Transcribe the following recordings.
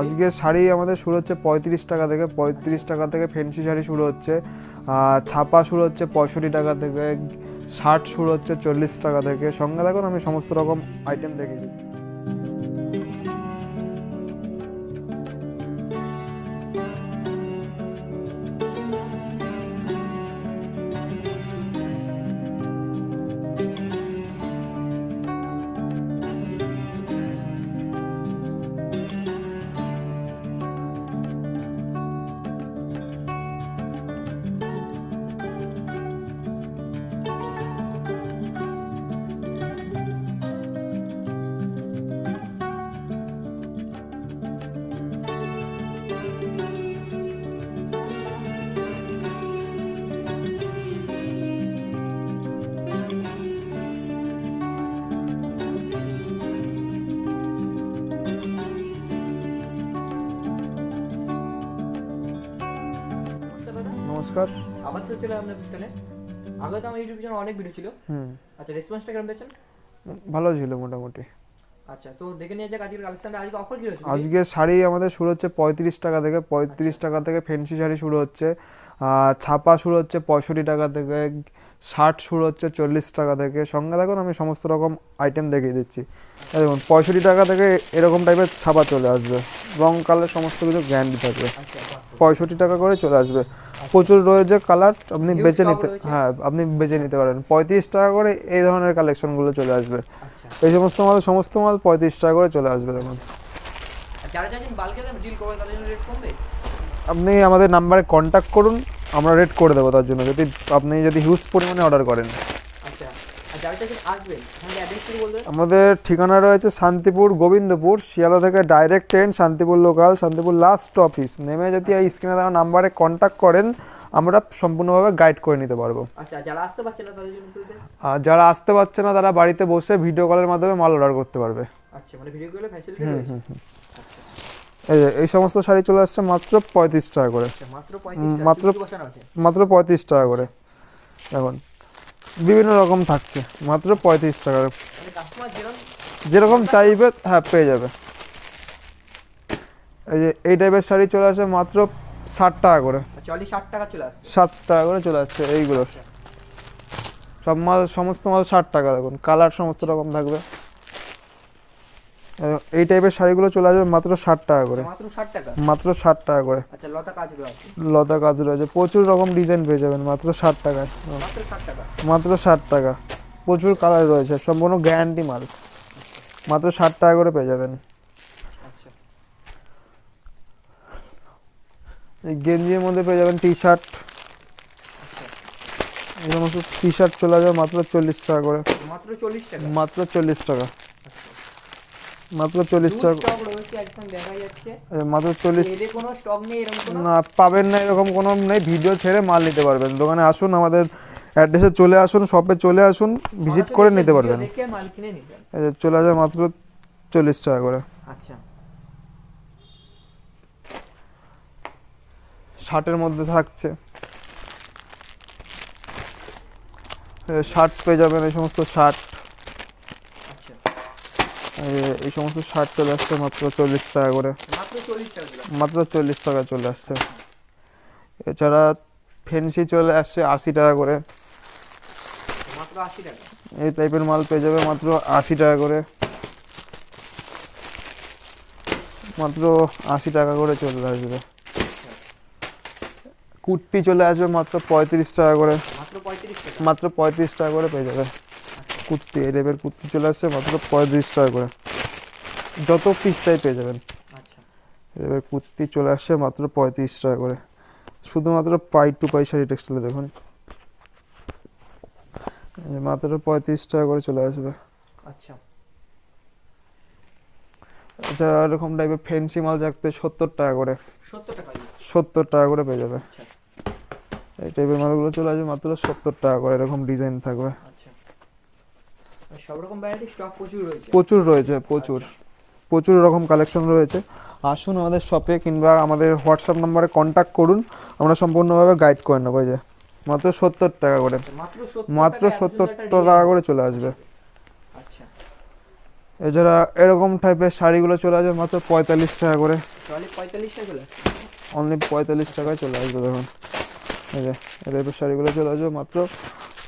আজকে শাড়ি আমাদের শুরু হচ্ছে পঁয়ত্রিশ টাকা থেকে, পঁয়ত্রিশ টাকা থেকে ফেন্সি শাড়ি শুরু হচ্ছে। ছাপা শুরু হচ্ছে পঁয়ষট্টি টাকা থেকে, শার্ট শুরু হচ্ছে চল্লিশ টাকা থেকে। সঙ্গে দেখুন আমি সমস্ত রকম আইটেম দেখিয়ে দিচ্ছি। নমস্কার। আবার তো চলে আপনার পিস্টনে আগে তো আমার ইউটিউব চ্যানেল অনেক ভিডিও ছিল। হুম। আচ্ছা রেসপন্সটা কেমন পেয়েছেন? ভালো ছিল মোটামুটি। আচ্ছা তো দেখে নিয়ে যাক আজকের কালেকশনটা। আজকে অফার কি রয়েছে? আজকে শাড়ি আমাদের শুরু হচ্ছে পঁয়ত্রিশ টাকা থেকে পঁয়ত্রিশ টাকা থেকে ফেন্সি শাড়ি শুরু হচ্ছে। আর ছাপা শুরু হচ্ছে পঁয়ষট্টি টাকা থেকে শার্ট শুরু হচ্ছে চল্লিশ টাকা থেকে। সঙ্গে দেখুন আমি সমস্ত রকম আইটেম দেখিয়ে দিচ্ছি। দেখুন পঁয়ষট্টি টাকা থেকে এরকম টাইপের ছাপা চলে আসবে। রং কালার সমস্ত কিছু গ্যারান্টি থাকবে। পঁয়ষট্টি টাকা করে চলে আসবে। প্রচুর রয়েছে কালার আপনি বেছে নিতে হ্যাঁ আপনি বেছে নিতে পারেন। পঁয়ত্রিশ টাকা করে এই ধরনের কালেকশনগুলো চলে আসবে। আচ্ছা। এই সমস্ত মাল সমস্ত মাল পঁয়ত্রিশ টাকা করে চলে আসবে দেখুন। আপনি আমাদের নাম্বারে কন্ট্যাক্ট করুন। আমরা রেট করে দেবো তার জন্য। যদি আপনি যদি হিউজ পরিমাণে অর্ডার করেন। আচ্ছা আমাদের ঠিকানা রয়েছে শান্তিপুর গোবিন্দপুর শিয়ালদা থেকে direct train Shantipur local Shantipur last office নেমে যদি এই স্ক্রিনে দেওয়া নাম্বারে কন্ট্যাক্ট করেন আমরা সম্পূর্ণভাবে গাইড করে নিতে পারব। আচ্ছা? আর যারা আসতে পারছে না তারা বাড়িতে বসে ভিডিও কলের মাধ্যমে মাল অর্ডার করতে পারবে। আচ্ছা মানে ভিডিও গুলো ফ্যাসিলিটি এই যে এই সমস্ত শাড়ি চলে আসছে মাত্র পঁয়ত্রিশ টাকা করে। আচ্ছা মাত্র মাত্র- পঁয়ত্রিশ টাকা করে। এখন বিভিন্ন রকম থাকছে মাত্র পঁয়ত্রিশ টাকা করে। যেরকম চাইবে হ্যাঁ পেয়ে যাবে। এই যে এই টাইপের শাড়ি চলে আসে মাত্র ষাট টাকা করে। চল্লিশ ষাট টাকা ষাট টাকা করে চলে আসছে এইগুলো। সব মাল সমস্ত মাল ষাট টাকা দেখুন। কালার সমস্ত রকম থাকবে। এই- টাইপের শাড়িগুলো চলে আসবে মাত্র ষাট টাকা করে। আচ্ছা, মাত্র ষাট টাকা? মাত্র ষাট টাকা করে। আচ্ছা লতা কাজ রয়েছে। প্রচুর রকম ডিজাইন পেয়ে যাবেন মাত্র ষাট টাকায় মাত্র ষাট টাকা? মাত্র ষাট টাকা। প্রচুর কালার রয়েছে সম্পূর্ণ গ্যারান্টি মাল। মাত্র ষাট টাকা করে পেয়ে যাবেন। আচ্ছা। এই গেঞ্জির মধ্যে পেয়ে যাবেন টি শার্ট এই সমস্ত টি শার্ট চলে যাবে মাত্র চল্লিশ টাকা করে। মাত্র চল্লিশ টাকা? মাত্র চল্লিশ টাকা। মাত্র চল্লিশ টাকা মাত্র চল্লিশ এদের কোনো স্টক নেই এরকম না পাবেন না এরকম কোনো নেই। ভিডিও ছেড়ে মাল নিতে পারবেন। দোকানে আসুন আমাদের অ্যাড্রেসে চলে আসুন শপে চলে আসুন ভিজিট করে নিতে পারবেন। দেখে মাল কিনে নিবেন। এই চলে যায় মাত্র চল্লিশ টাকা করে। আচ্ছা। শার্টের মধ্যে থাকছে। শার্ট পেয়ে যাবেন এই সমস্ত শার্ট। এই সমস্ত শার্ট চলে আসছে মাত্র চল্লিশ টাকা করে। মাত্র চল্লিশ টাকা চলে আসছে। এছাড়া ফেন্সি চলে আসছে আশি টাকা করে। মাত্র আশি টাকা। এই টাইপের মাল পেয়ে যাবে মাত্র আশি টাকা করে। মাত্র আশি টাকা করে চলে আসবে। কুর্তি চলে আসবে মাত্র পঁয়ত্রিশ টাকা করে। মাত্র পঁয়ত্রিশ টাকা করে পেয়ে যাবে। কুর্তি এই টাইপের কুর্তি চলে আসছে মাত্র পঁয়ত্রিশ টাকা করে। যত পিস চাই পেয়ে যাবেন। আচ্ছা। এবার কুর্তি চলে আসছে মাত্র পঁয়ত্রিশ টাকা করে। শুধুমাত্র পাই টু পাই শাড়ি টেক্সটাইলে দেখুন। মাত্র পঁয়ত্রিশ টাকা করে চলে আসবে। আচ্ছা। এছাড়া এরকম টাইপের ফেন্সি মাল থাকতে সত্তর টাকা করে। সত্তর টাকা করে। পেয়ে যাবে। আচ্ছা। এই টাইপের মালগুলো চলে আসবে মাত্র সত্তর টাকা করে এরকম ডিজাইন থাকবে। আচ্ছা সব রকম ভ্যারাইটি স্টক প্রচুর রয়েছে। প্রচুর রয়েছে প্রচুর। প্রচুর রকম কালেকশন রয়েছে। আসুন আমাদের শপে কিংবা আমাদের হোয়াটসঅ্যাপ নাম্বারে কন্ট্যাক্ট করুন। আমরা সম্পূর্ণভাবে গাইড করে নেব যে। মাত্র সত্তর টাকা করে। আচ্ছা, মাত্র সত্তর টাকা করে চলে আসবে। আচ্ছা। এছাড়া এরকম টাইপের শাড়িগুলো চলে আসবে মাত্র পঁয়তাল্লিশ টাকা করে। অনলি পঁয়তাল্লিশ টাকায় চলে আসবে। দেখুন। এই যে এই টাইপের শাড়িগুলো চলে আসবে মাত্র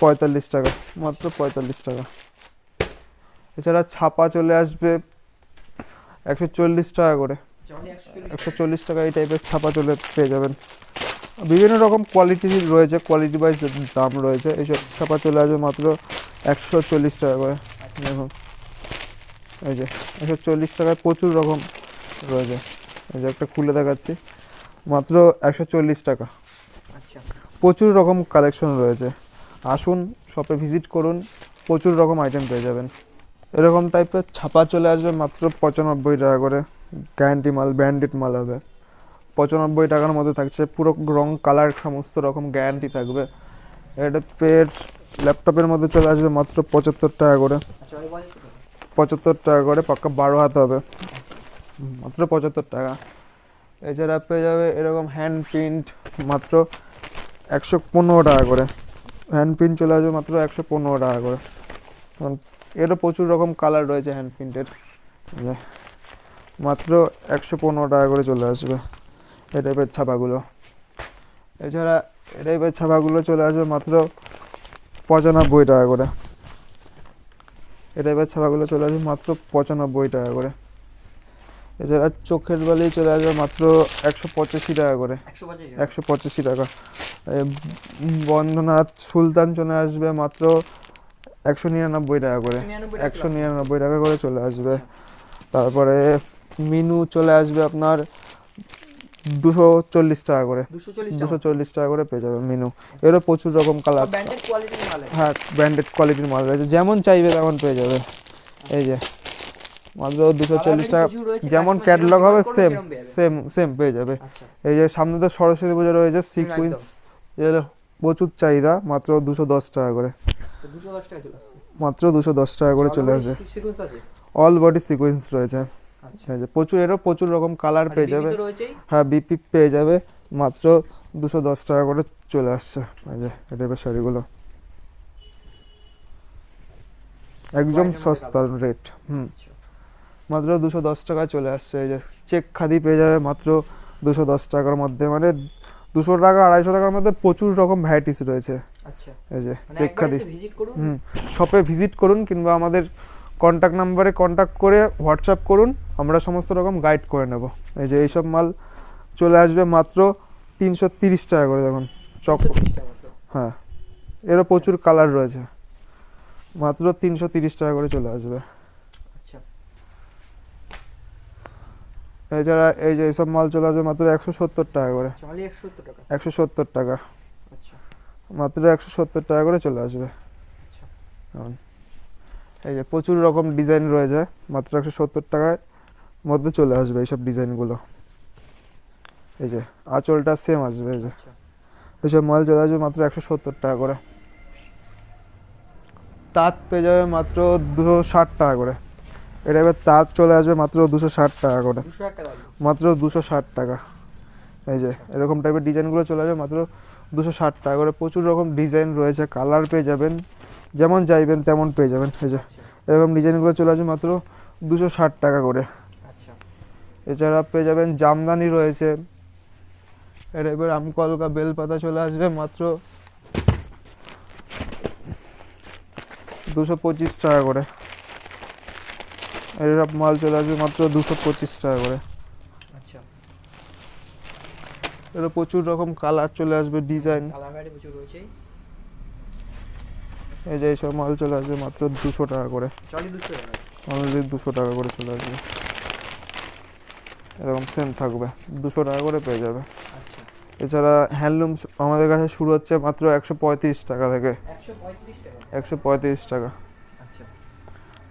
পঁয়তাল্লিশ টাকা মাত্র পঁয়তাল্লিশ টাকা। এছাড়া ছাপা চলে আসবে একশো চল্লিশ টাকা করে। একশো চল্লিশ টাকা। এই টাইপের ছাপা চলে পেয়ে যাবেন। বিভিন্ন রকম কোয়ালিটি রয়েছে কোয়ালিটি ওয়াইজ দাম রয়েছে। এইসব ছাপা চলে আসবে মাত্র একশো চল্লিশ টাকা করে। দেখুন। এই যে একশো চল্লিশ টাকায় প্রচুর রকম রয়েছে। এই যে একটা খুলে দেখাচ্ছি। মাত্র একশো চল্লিশ টাকা। আচ্ছা। প্রচুর রকম কালেকশন রয়েছে। আসুন শপে ভিজিট করুন। প্রচুর রকম আইটেম পেয়ে যাবেন। এরকম টাইপের ছাপা চলে আসবে মাত্র পঁচানব্বই টাকা করে। গ্যারান্টি মাল ব্র্যান্ডেড মাল হবে। পঁচানব্বই টাকার মধ্যে থাকছে পুরো রং কালার সমস্ত রকম গ্যারান্টি থাকবে। এটা পের ল্যাপটপের মধ্যে চলে আসবে মাত্র পঁচাত্তর টাকা করে। পঁচাত্তর টাকা করে পাক্কা বারো হাত হবে। মাত্র পঁচাত্তর টাকা। এছাড়া পেয়ে যাবে এরকম হ্যান্ড প্রিন্ট মাত্র একশো পনেরো টাকা করে। হ্যান্ড প্রিন্ট চলে আসবে মাত্র একশো পনেরো টাকা করে। এরও প্রচুর রকম কালার রয়েছে হ্যান্ড প্রিন্টের মাত্র একশো পনেরো টাকা করে চলে আসবে এই টাইপের ছাপাগুলো। এছাড়া এই টাইপের ছাপাগুলো চলে আসবে মাত্র পঁচানব্বই টাকা করে। এই টাইপের ছাপাগুলো চলে আসবে মাত্র পঁচানব্বই টাকা করে। এছাড়া চোখের বালি চলে আসবে মাত্র একশো পঁচাশি টাকা করে। একশো পঁচাশি টাকা। বন্ধনাথ সুলতান চলে আসবে মাত্র একশো নিরানব্বই টাকা করে। একশো নিরানব্বই টাকা করে চলে আসবে। তারপরে মিনু চলে আসবে আপনার দুশো চল্লিশ টাকা করে। দুশো চল্লিশ টাকা। করে পেয়ে যাবে মিনু। এরও প্রচুর রকম কালার হ্যাঁ ব্র্যান্ডেড কোয়ালিটির মাল রয়েছে। যেমন চাইবে তেমন পেয়ে যাবে। এই যে মাত্র দুশো চল্লিশ টাকা। যেমন ক্যাটলগ হবে সেম। সেম সেম পেয়ে যাবে। আচ্ছা। এই যে সামনে তো সরস্বতী পুজো রয়েছে। এর প্রচুর চাহিদা মাত্র দুশো দশ টাকা করে। টাকা মাত্র দুশো দশ টাকা করে চলে আসে। অল বডি সিকুয়েন্স রয়েছে। আচ্ছা। প্রচুর এরও প্রচুর রকম কালার পেয়ে যাবে। হ্যাঁ বিপি পেয়ে যাবে। মাত্র দুশো দশ টাকা করে চলে আসছে। এটা এবার শাড়িগুলো। একদম সস্তার রেট হুম। আচ্ছা। মাত্র দুশো দশ টাকায় চলে আসছে। এই যে চেক খাদি পেয়ে যাবে মাত্র দুশো দশ টাকার মধ্যে। মানে দুশো টাকা আড়াইশো টাকার মধ্যে প্রচুর রকম ভ্যারাইটিস রয়েছে। আচ্ছা। এই যে মানে চেক একবার খাদি এসে ভিজিট করুন। হুম শপে ভিজিট করুন কিংবা আমাদের কন্ট্যাক্ট নাম্বারে কন্ট্যাক্ট করে হোয়াটসঅ্যাপ করুন আমরা সমস্ত রকম গাইড করে নেব। এই যে এইসব মাল চলে আসবে মাত্র তিনশো তিরিশ টাকা করে দেখুন চক 130 টাকা মাত্র। হ্যাঁ এরও প্রচুর কালার রয়েছে। মাত্র তিনশো তিরিশ টাকা করে চলে আসবে আচ্ছা এছাড়া এই যে এইসব মাল চলে আসবে মাত্র একশো সত্তর টাকা করে। একশো সত্তর টাকা? আচ্ছা। মাত্র একশো সত্তর টাকা করে চলে আসবে। আচ্ছা। এই যে প্রচুর রকম ডিজাইন রয়েছে মাত্র একশো সত্তর টাকায় মধ্যে চলে আসবে এইসব ডিজাইনগুলো। এই যে আঁচলটা সেম আসবে এই যে। আচ্ছা। এইসব মাল চলে আসবে মাত্র একশো সত্তর টাকা করে। তাঁত পেয়ে যাবে মাত্র দুশো ষাট টাকা করে। এটা এবার তার চলে আসবে মাত্র দুশো ষাট টাকা করে। মাত্র দুশো ষাট টাকা। এই যে এরকম টাইপের ডিজাইনগুলো চলে আসবে মাত্র দুশো ষাট টাকা করে। প্রচুর রকম ডিজাইন রয়েছে কালার পেয়ে যাবেন যেমন চাইবেন তেমন পেয়ে যাবেন। এই যে এরকম ডিজাইনগুলো চলে আসবে মাত্র দুশো ষাট টাকা করে। আচ্ছা। এছাড়া পেয়ে যাবেন জামদানি রয়েছে। এটা এবার আমকলকা বেলপাতা চলে আসবে মাত্র দুশো পঁচিশ টাকা করে। এর মাল চলে আসবে মাত্র দুশো পঁচিশ টাকা করে। আচ্ছা। এর প্রচুর রকম কালার চলে আসবে ডিজাইন। এই যে এইসব মাল চলে আসবে মাত্র দুশো টাকা করে। চালি দুশো টাকা অলরেডি দুশো টাকা করে চলে আসবে। এরকম সেম থাকবে দুশো টাকা করে পেয়ে যাবে। আচ্ছা। এছাড়া হ্যান্ডলুম আমাদের কাছে শুরু হচ্ছে মাত্র একশো পঁয়ত্রিশ টাকা থেকে। একশো পঁয়ত্রিশ টাকা। আচ্ছা।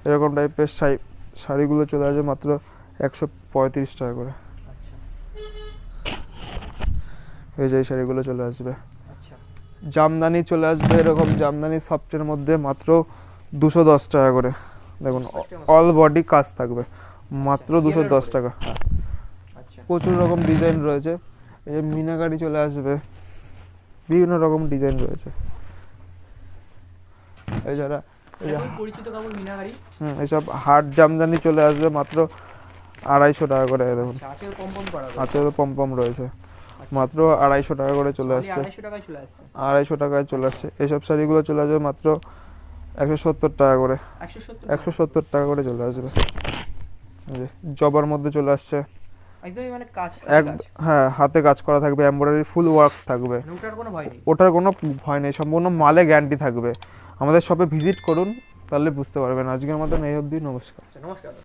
এরকম টাইপের শাড়ি শাড়িগুলো চলে আসবে মাত্র একশো পঁয়ত্রিশ টাকা করে। আচ্ছা। এই যে শাড়িগুলো চলে আসবে। আচ্ছা। জামদানি চলে আসবে এরকম জামদানি সফটের মধ্যে মাত্র দুশো দশ টাকা করে। দেখুন অল বডি কাজ থাকবে। মাত্র আচ্ছা, দুশো দশ টাকা। প্রচুর রকম ডিজাইন রয়েছে। এই যে মিনাকারি চলে আসবে। বিভিন্ন রকম ডিজাইন রয়েছে। এছাড়া পরিচিত কাপড় মিনাহারি। হুম এসব হাট জামদানি চলে আসবে মাত্র আড়াইশো টাকা করে দেখুন। আচ্ছা রয়েছে। পম্পম রয়েছে। মাত্র আড়াইশো টাকা করে চলে আসছে। আড়াইশো টাকায় চলে আসছে। এসব শাড়িগুলো চলে আসবে মাত্র একশো সত্তর টাকা করে। একশো সত্তর টাকা। করে চলে আসবে। জবার মধ্যে চলে আসছে। মানে কাজ এক হ্যাঁ হাতে কাজ করা থাকবে এমব্রয়ডারি ফুল ওয়ার্ক থাকবে। মানে ওটার কোনো ভয় নেই। ওটার কোনো ভয় নেই সম্পূর্ণ মালে গ্যারান্টি থাকবে। আমাদের শপে ভিজিট করুন তাহলে বুঝতে পারবেন। আজকের মতন এই অবধি নমস্কার। আচ্ছা নমস্কার।